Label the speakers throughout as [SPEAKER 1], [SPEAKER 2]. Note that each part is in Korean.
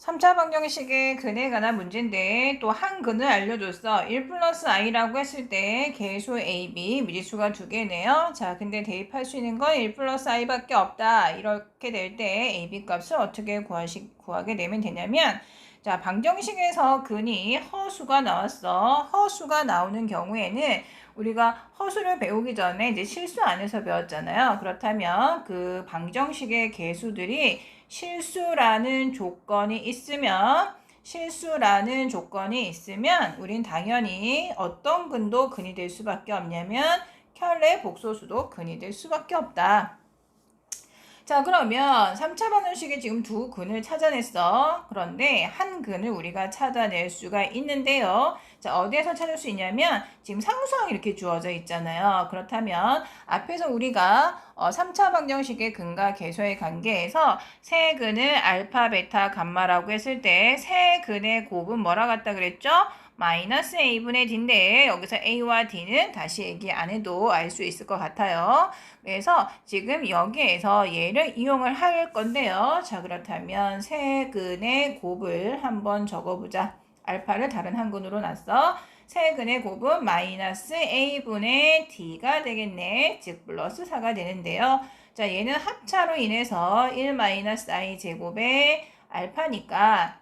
[SPEAKER 1] 3차 방정식의 근에 관한 문제인데 또 한 근을 알려줬어. 1 플러스 i라고 했을 때 개수 a, b, 미지수가 두 개네요. 자, 근데 대입할 수 있는 건 1 플러스 i밖에 없다. 이렇게 될 때 a, b 값을 어떻게 구하시, 구하게 되면 되냐면 자, 방정식에서 근이 허수가 나왔어. 허수가 나오는 경우에는 우리가 허수를 배우기 전에 이제 실수 안에서 배웠잖아요. 그렇다면 그 방정식의 개수들이 실수라는 조건이 있으면 실수라는 조건이 있으면 우린 당연히 어떤 근도 근이 될 수밖에 없냐면 켤레 복소수도 근이 될 수밖에 없다. 자 그러면 3차 방정식에 지금 두 근을 찾아냈어. 그런데 한 근을 우리가 찾아낼 수가 있는데요. 자 어디에서 찾을 수 있냐면 지금 상수항 이렇게 주어져 있잖아요. 그렇다면 앞에서 우리가 어, 3차 방정식의 근과 개수의 관계에서 세 근을 알파, 베타, 감마라고 했을 때 세 근의 곱은 뭐라 같다 그랬죠? 마이너스 a분의 d인데 여기서 a와 d는 다시 얘기 안 해도 알 수 있을 것 같아요. 그래서 지금 여기에서 얘를 이용을 할 건데요. 자 그렇다면 세근의 곱을 한번 적어보자. 알파를 다른 한근으로 놨어. 세근의 곱은 마이너스 a분의 d가 되겠네. 즉 플러스 4가 되는데요. 자 얘는 합차로 인해서 1 마이너스 i 제곱의 알파니까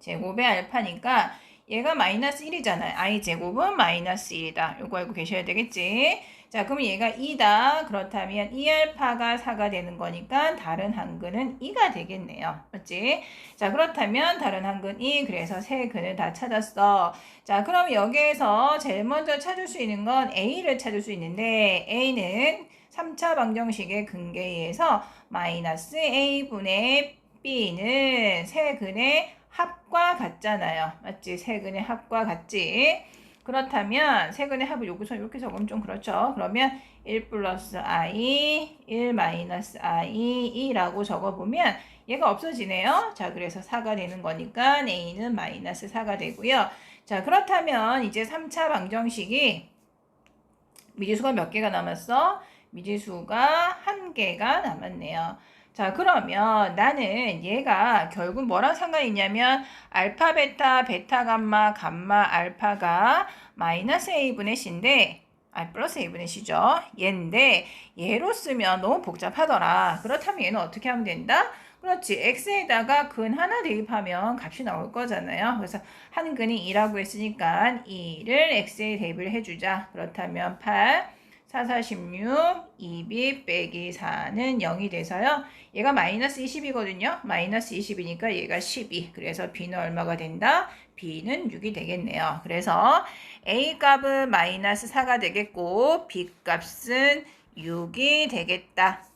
[SPEAKER 1] 제곱의 알파니까 얘가 마이너스 1이잖아요. i 제곱은 마이너스 1이다. 요거 알고 계셔야 되겠지. 자, 그럼 얘가 2다. 그렇다면 2알파가 4가 되는 거니까 다른 한근은 2가 되겠네요. 맞지? 자, 그렇다면 다른 한근 2. 그래서 세 근을 다 찾았어. 자, 그럼 여기에서 제일 먼저 찾을 수 있는 건 a를 찾을 수 있는데 a는 3차 방정식의 근계에서 마이너스 a분의 b는 세 근의 합과 같잖아요. 맞지? 세근의 합과 같지? 그렇다면 세근의 합을 여기서 이렇게 적으면 좀 그렇죠. 그러면 1 플러스 i, 1 마이너스 i, 2라고 적어보면 얘가 없어지네요. 자, 그래서 4가 되는 거니까 a는 마이너스 4가 되고요. 자, 그렇다면 이제 3차 방정식이 미지수가 몇 개가 남았어? 미지수가 한 개가 남았네요. 자, 그러면 나는 얘가 결국 뭐랑 상관이 있냐면 알파, 베타, 베타, 감마, 감마, 알파가 마이너스 a분의 c인데 아, 플러스 a분의 c죠. 얘인데 얘로 쓰면 너무 복잡하더라. 그렇다면 얘는 어떻게 하면 된다? 그렇지. x에다가 근 하나 대입하면 값이 나올 거잖아요. 그래서 한 근이 2라고 했으니까 2를 x에 대입을 해주자. 그렇다면 8 4, 4, 16, 2b 빼기 4는 0이 돼서요. 얘가 마이너스 20이거든요. 마이너스 20이니까 얘가 12. 그래서 b는 얼마가 된다? b는 6이 되겠네요. 그래서 a 값은 마이너스 4가 되겠고 b 값은 6이 되겠다.